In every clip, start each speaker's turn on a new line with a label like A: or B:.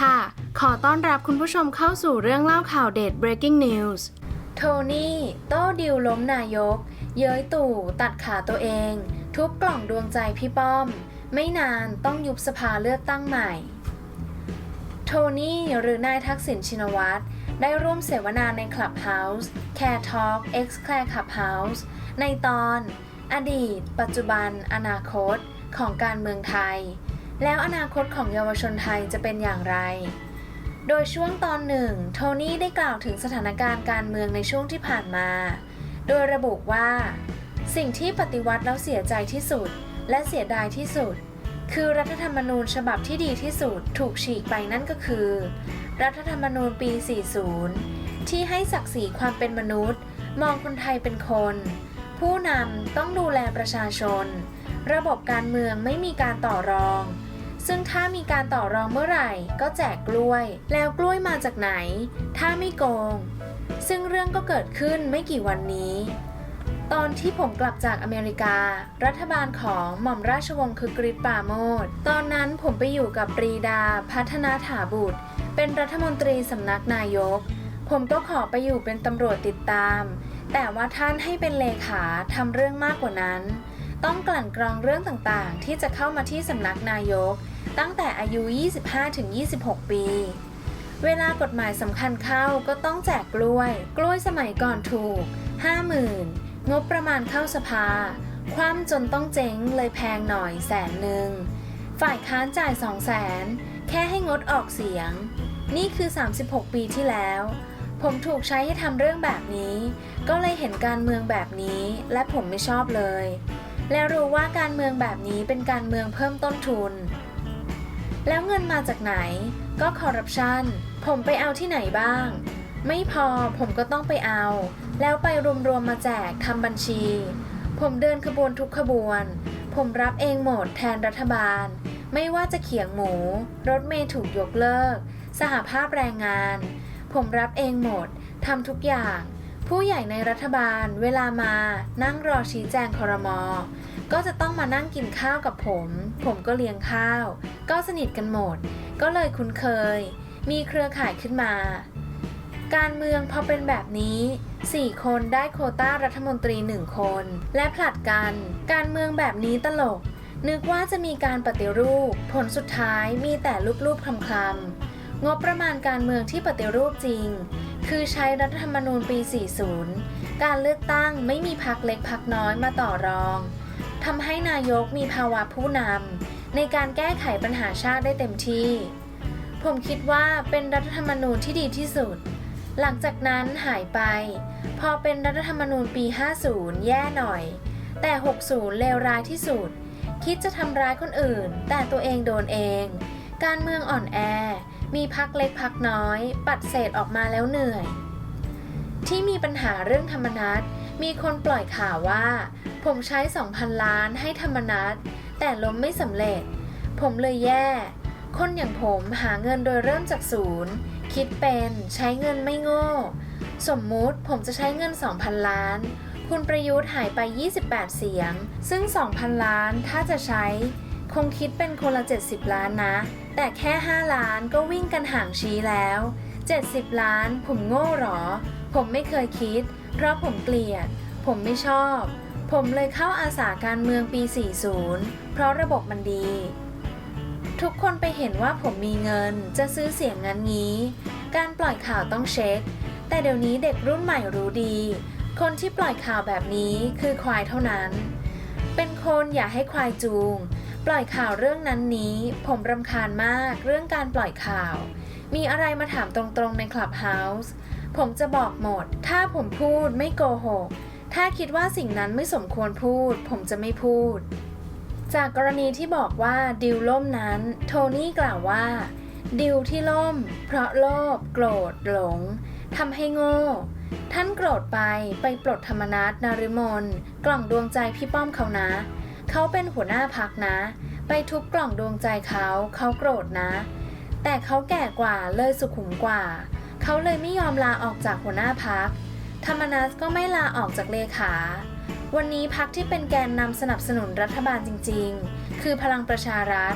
A: ค่ะ ขอต้อนรับคุณผู้ชมเข้าสู่เรื่องเล่าข่าวเด็ด breaking news โทนี่ โต้ดิวล้มนายก เย้ยตู่ตัดขาตัวเอง ทุบกล่องดวงใจพี่ป้อม ไม่นานต้องยุบสภาเลือกตั้งใหม่ โทนี่หรือนายทักษิณชินวัตรได้ร่วมเสวนาใน Clubhouse Care Talk X Clare Clubhouse ในตอน อดีต ปัจจุบัน อนาคต ของการเมืองไทย แล้วอนาคตของเยาวชนไทยจะเป็นอย่างไร โดยช่วงตอนหนึ่ง โทนี่ได้กล่าวถึงสถานการณ์การเมืองในช่วงที่ผ่านมา โดยระบุว่า สิ่งที่ปฏิวัติแล้วเสียใจที่สุด และเสียดายที่สุด คือรัฐธรรมนูญฉบับที่ดีที่สุดถูกฉีกไปนั่นก็คือ รัฐธรรมนูญปี 40 ที่ให้ศักดิ์ศรีความเป็นมนุษย์ มองคนไทยเป็นคน ผู้นำต้องดูแลประชาชน ระบบการเมืองไม่มีการต่อรอง ซึ่งถ้ามีการต่อรองเมื่อไหร่ ก็แจกกล้วย แล้วกล้วยมาจากไหน ถ้าไม่โกง ซึ่งเรื่องก็เกิดขึ้นไม่กี่วันนี้ ตอนที่ผมกลับจากอเมริกา รัฐบาลของหม่อมราชวงศ์คือกริชปราโมทตอนนั้นผมไปอยู่กับปรีดาพัฒนาถาบุตร เป็นรัฐมนตรีสำนักนายก ผมก็ขอไปอยู่เป็นตำรวจติดตาม แต่ว่าท่านให้เป็นเลขาทำเรื่องมากกว่านั้นต้องกลั่นกรองเรื่องต่างๆ ที่จะเข้ามาที่สำนักนายกตั้งแต่อายุ 25-26 ปี เวลากฎหมายสำคัญเข้าก็ต้องแจกกล้วย กล้วยสมัยก่อนถูก 50,000 งบประมาณเข้าสภา คว่ำจนต้องเจ๊งเลยแพงหน่อยแสนหนึ่ง ฝ่ายค้านจ่าย 2 0 0แสน แค่ให้งดออกเสียง นี่คือ 36 ปีที่แล้ว ผมถูกใช้ให้ทำเรื่องแบบนี้ ก็เลยเห็นการเมืองแบบนี้และผมไม่ชอบเลยและรู้ว่าการเมืองแบบนี้เป็นการเมืองเพิ่มต้นทุน แล้วเงินมาจากไหน ก็คอร์รัปชันผมไปเอาที่ไหนบ้าง ไม่พอผมก็ต้องไปเอา แล้วไปรวมๆมาแจกทำบัญชี ผมเดินขบวนทุกขบวน ผมรับเองหมดแทนรัฐบาล ไม่ว่าจะเขียงหมู รถเมย์ถูกยกเลิก สหภาพแรงงาน ผมรับเองหมดทำทุกอย่าง ผู้ใหญ่ในรัฐบาล เวลามา นั่งรอชี้แจงคอรมอ ก็จะต้องมานั่งกินข้าวกับผม ผมก็เลี้ยงข้าว ก็สนิทกันหมด ก็เลยคุ้นเคย มีเครือข่ายขึ้นมา การเมืองพอเป็นแบบนี้ 4 คนได้โควต้ารัฐมนตรี 1 คน และผลัดกัน การเมืองแบบนี้ตลก นึกว่าจะมีการปฏิรูป ผลสุดท้ายมีแต่รูปๆคำๆ งบประมาณการเมืองที่ปฏิรูปจริง คือใช้รัฐธรรมนูญปี 40 การเลือกตั้งไม่มีพักเล็กพักน้อยมาต่อรอง ทำให้นายกมีภาวะผู้นำในการแก้ไขปัญหาชาติได้เต็มที่ ผมคิดว่าเป็นรัฐธรรมนูญที่ดีที่สุด หลังจากนั้นหายไป พอเป็นรัฐธรรมนูญปี 50 แย่หน่อย แต่ 60 เลวร้ายที่สุด คิดจะทำร้ายคนอื่น แต่ตัวเองโดนเอง การเมืองอ่อนแอ มีพักเล็กพักน้อย ปัดเศษออกมาแล้วเหนื่อย ที่มีปัญหาเรื่องธรรมนัต มีคนปล่อยข่าวว่า ผมใช้ 2,000 ล้านให้ธรรมนัตแต่ล้มไม่สำเร็จ ผมเลยแย่ คนอย่างผมหาเงินโดยเริ่มจากศูนย์ คิดเป็นใช้เงินไม่โง่ สมมุติผมจะใช้เงิน 2,000 ล้าน คุณประยุทธ์หายไป 28 เสียง ซึ่ง 2,000 ล้านถ้าจะใช้ คงคิดเป็นคนละ 70 ล้านนะ แต่แค่ 5 ล้านก็วิ่งกันห่างชี้แล้ว 70 ล้านผมโง่หรอ ผมไม่เคยคิด เพราะผมเกลียด ผมไม่ชอบ ผมเลยเข้าอาสาการเมืองปี 40 เพราะระบบมันดี ทุกคนไปเห็นว่าผมมีเงินจะซื้อเสียงงั้นงี้ การปล่อยข่าวต้องเช็ค แต่เดี๋ยวนี้เด็กรุ่นใหม่รู้ดี คนที่ปล่อยข่าวแบบนี้คือควายเท่านั้น เป็นคนอย่าให้ควายจูง ปล่อยข่าวเรื่องนั้นนี้ ผมรำคาญมากเรื่องการปล่อยข่าว มีอะไรมาถามตรงๆในคลับเฮาส์ ผมจะบอกหมด ถ้าผมพูดไม่โกหก ถ้าคิดว่าสิ่งนั้นไม่สมควรพูด ผมจะไม่พูด จากกรณีที่บอกว่าดิวล่มนั้น โทนี่กล่าวว่า ดิวที่ล่ม เพราะโลภโกรธหลงทำให้โง่ ท่านโกรธไปไปปลดธรรมนัตนาริมนกล่องดวงใจพี่ป้อมเขานะ เขาเป็นหัวหน้าพักนะ ไปทุบกล่องดวงใจเขา เขาโกรธนะ แต่เขาแก่กว่าเลยสุขุมกว่า เขาเลยไม่ยอมลาออกจากหัวหน้าพัก ธรรมนัสก็ไม่ลาออกจากเลขา วันนี้พักที่เป็นแกนนำสนับสนุนรัฐบาลจริง ๆ คือพลังประชารัฐ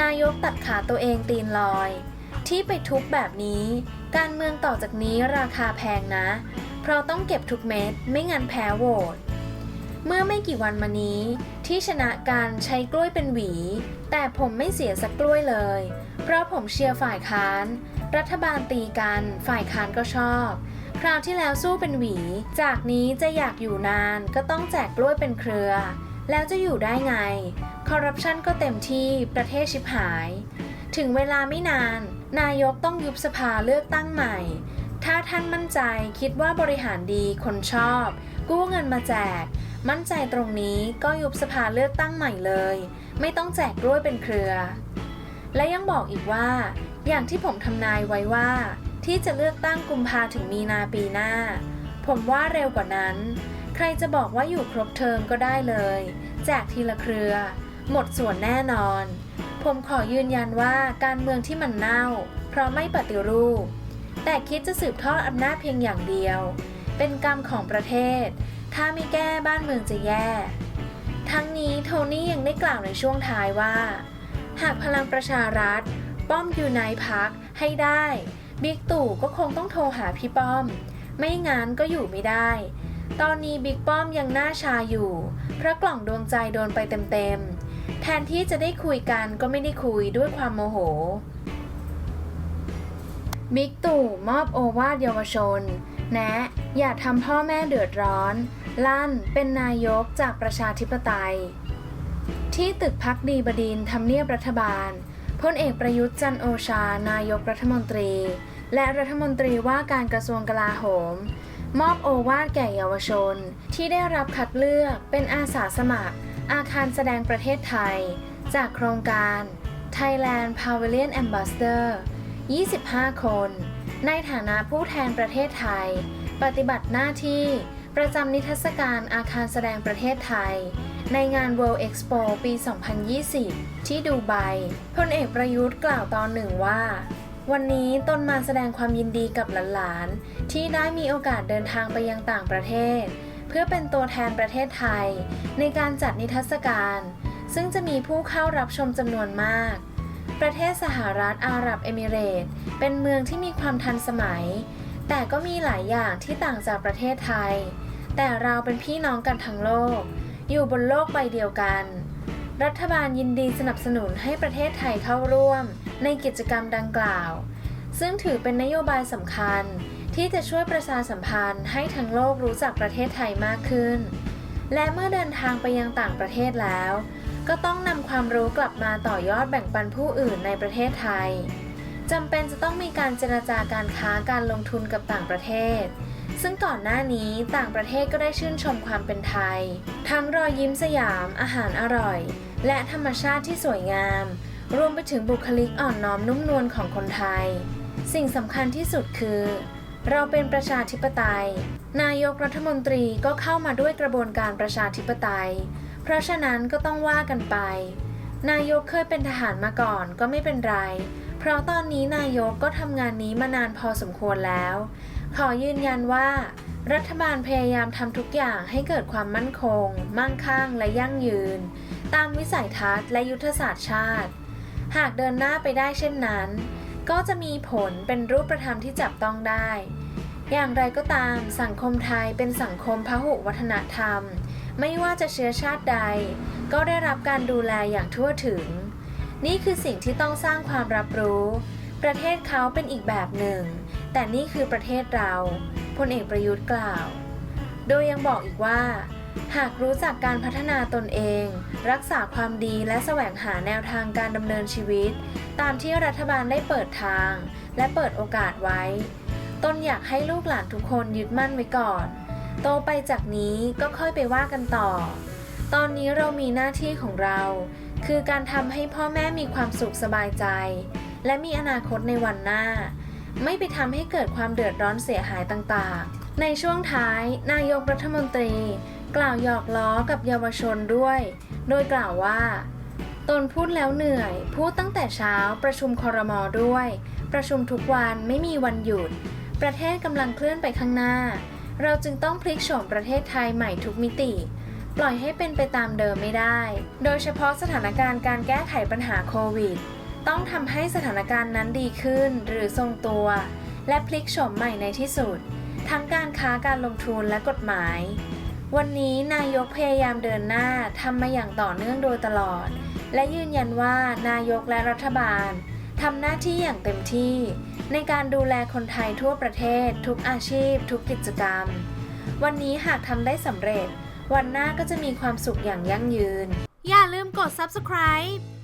A: นายกตัดขาตัวเองตีนลอย ที่ไปทุบแบบนี้ การเมืองต่อจากนี้ราคาแพงนะ เพราะต้องเก็บทุกเม็ดไม่งั้นแพ้โหวตเมื่อไม่กี่วันมานี้ ที่ชนะการใช้กล้วยเป็นหวี แต่ผมไม่เสียสักกล้วยเลย เพราะผมเชียร์ฝ่ายค้าน รัฐบาลตีกันฝ่ายค้านก็ชอบ คราวที่แล้วสู้เป็นหวี จากนี้จะอยากอยู่นานก็ต้องแจกกล้วยเป็นเครือ แล้วจะอยู่ได้ไง คอร์รัปชันก็เต็มที่ประเทศชิบหาย ถึงเวลาไม่นาน นายกต้องยุบสภาเลือกตั้งใหม่ ถ้าท่านมั่นใจคิดว่าบริหารดีคนชอบ กู้เงินมาแจก มั่นใจตรงนี้ก็ยุบสภาเลือกตั้งใหม่เลย ไม่ต้องแจกกล้วยเป็นเครือ และยังบอกอีกว่า อย่างที่ผมทำนายไว้ว่า ที่จะเลือกตั้งกุมภาถึงมีนาปีหน้า ผมว่าเร็วกว่านั้น ใครจะบอกว่าอยู่ครบเทอมก็ได้เลย แจกทีละเครือ หมดส่วนแน่นอน ผมขอยืนยันว่าการเมืองที่มันเน่า เพราะไม่ปฏิรูป แต่คิดจะสืบทอดอำนาจเพียงอย่างเดียว เป็นกรรมของประเทศ ถ้าไม่แก้บ้านเมืองจะแย่ ทั้งนี้โทนี่ยังได้กล่าวในช่วงท้ายว่า หากพลังประชารัฐ ป้อมอยู่ในพักให้ได้ บิ๊กตู่ก็คงต้องโทรหาพี่ป้อม ไม่งั้นก็อยู่ไม่ได้ ตอนนี้บิ๊กป้อมยังหน้าชาอยู่ เพราะกล่องดวงใจโดนไปเต็มๆ แทนที่จะได้คุยกันก็ไม่ได้คุยด้วยความโมโหบิ๊กตู่มอบโอวาทเยาวชน แนะ อย่าทำพ่อแม่เดือดร้อน ลั่นเป็นนายกจากประชาธิปไตย ที่ตึกพักดีบดินทำเนียบรัฐบาลพลเอกประยุทธ์จันโอชา นายกรัฐมนตรี และรัฐมนตรีว่าการกระทรวงกลาโหม มอบโอวาทแก่เยาวชน ที่ได้รับคัดเลือกเป็นอาสาสมัคร อาคารแสดงประเทศไทย จากโครงการ Thailand Pavilion Ambassador 25 คน ในฐานะผู้แทนประเทศไทย ปฏิบัติหน้าที่ ประจำนิทรรศการอาคารแสดงประเทศไทย ในงาน World Expo ปี 2020 ที่ดูไบพลเอกประยุทธ์กล่าวตอนหนึ่งว่า วันนี้ตนมาแสดงความยินดีกับหลานๆ ที่ได้มีโอกาสเดินทางไปยังต่างประเทศ เพื่อเป็นตัวแทนประเทศไทย ในการจัดนิทรรศการ ซึ่งจะมีผู้เข้ารับชมจำนวนมาก ประเทศสหรัฐอาหรับเอมิเรต์เป็นเมืองที่มีความทันสมัยแต่ก็มีหลายอย่างที่ต่างจากประเทศไทย แต่เราเป็นพี่น้องกันทั้งโลก อยู่บนโลกใบเดียวกัน รัฐบาลยินดีสนับสนุนให้ประเทศไทยเข้าร่วม ในกิจกรรมดังกล่าว ซึ่งถือเป็นนโยบายสำคัญ ที่จะช่วยประชาสัมพันธ์ให้ทั้งโลกรู้จักประเทศไทยมากขึ้น และเมื่อเดินทางไปยังต่างประเทศแล้ว ก็ต้องนำความรู้กลับมาต่อยอดแบ่งปันผู้อื่นในประเทศไทยจำเป็นจะต้องมีการเจรจาการค้าการลงทุนกับต่างประเทศ ซึ่งก่อนหน้านี้ต่างประเทศก็ได้ชื่นชมความเป็นไทย ทั้งรอยยิ้มสยาม อาหารอร่อย และธรรมชาติที่สวยงาม รวมไปถึงบุคลิกอ่อนน้อมนุ่มนวลของคนไทย สิ่งสำคัญที่สุดคือ เราเป็นประชาธิปไตย นายกรัฐมนตรีก็เข้ามาด้วยกระบวนการประชาธิปไตย เพราะฉะนั้นก็ต้องว่ากันไป นายกเคยเป็นทหารมาก่อนก็ไม่เป็นไร เพราะตอนนี้นายกก็ทำงานนี้มานานพอสมควรแล้ว ขอยืนยันว่า รัฐบาลพยายามทำทุกอย่างให้เกิดความมั่นคง มั่งคั่งและยั่งยืน ตามวิสัยทัศน์และยุทธศาสตร์ชาติ หากเดินหน้าไปได้เช่นนั้น ก็จะมีผลเป็นรูปธรรมที่จับต้องได้ อย่างไรก็ตามสังคมไทยเป็นสังคมพหุวัฒนธรรม ไม่ว่าจะเชื้อชาติใด ก็ได้รับการดูแลอย่างทั่วถึง นี่คือสิ่งที่ต้องสร้างความรับรู้ ประเทศเขาเป็นอีกแบบหนึ่ง แต่นี่คือประเทศเราพลเอกประยุทธ์กล่าว โดยยังบอกอีกว่า หากรู้จักการพัฒนาตนเอง รักษาความดีและแสวงหาแนวทางการดำเนินชีวิต ตามที่รัฐบาลได้เปิดทาง และเปิดโอกาสไว้ ตนอยากให้ลูกหลานทุกคนยึดมั่นไว้ก่อน โตไปจากนี้ก็ค่อยไปว่ากันต่อ ตอนนี้เรามีหน้าที่ของเรา คือการทำให้พ่อแม่มีความสุขสบายใจ และมีอนาคตในวันหน้า ไม่ไปทำให้เกิดความเดือดร้อนเสียหายต่างๆ ในช่วงท้าย นายกรัฐมนตรี กล่าวหยอกล้อกับเยาวชนด้วย โดยกล่าวว่า ตนพูดแล้วเหนื่อย พูดตั้งแต่เช้าประชุมคอรมอด้วย ประชุมทุกวันไม่มีวันหยุด ประเทศกำลังเคลื่อนไปข้างหน้า เราจึงต้องพลิกโฉมประเทศไทยใหม่ทุกมิติปล่อยให้เป็นไปตามเดิมไม่ได้ โดยเฉพาะสถานการณ์การแก้ไขปัญหาโควิด ต้องทำให้สถานการณ์นั้นดีขึ้นหรือทรงตัว และพลิกโฉมใหม่ในที่สุด ทั้งการค้าการลงทุนและกฎหมาย วันนี้นายกพยายามเดินหน้าทำมาอย่างต่อเนื่องโดยตลอด และยืนยันว่านายกและรัฐบาลทำหน้าที่อย่างเต็มที่ ในการดูแลคนไทยทั่วประเทศ ทุกอาชีพ ทุกกิจกรรม วันนี้หากทำได้สำเร็จ วันหน้าก็จะมีความสุขอย่างยั่งยืน อย่าลืมกด subscribe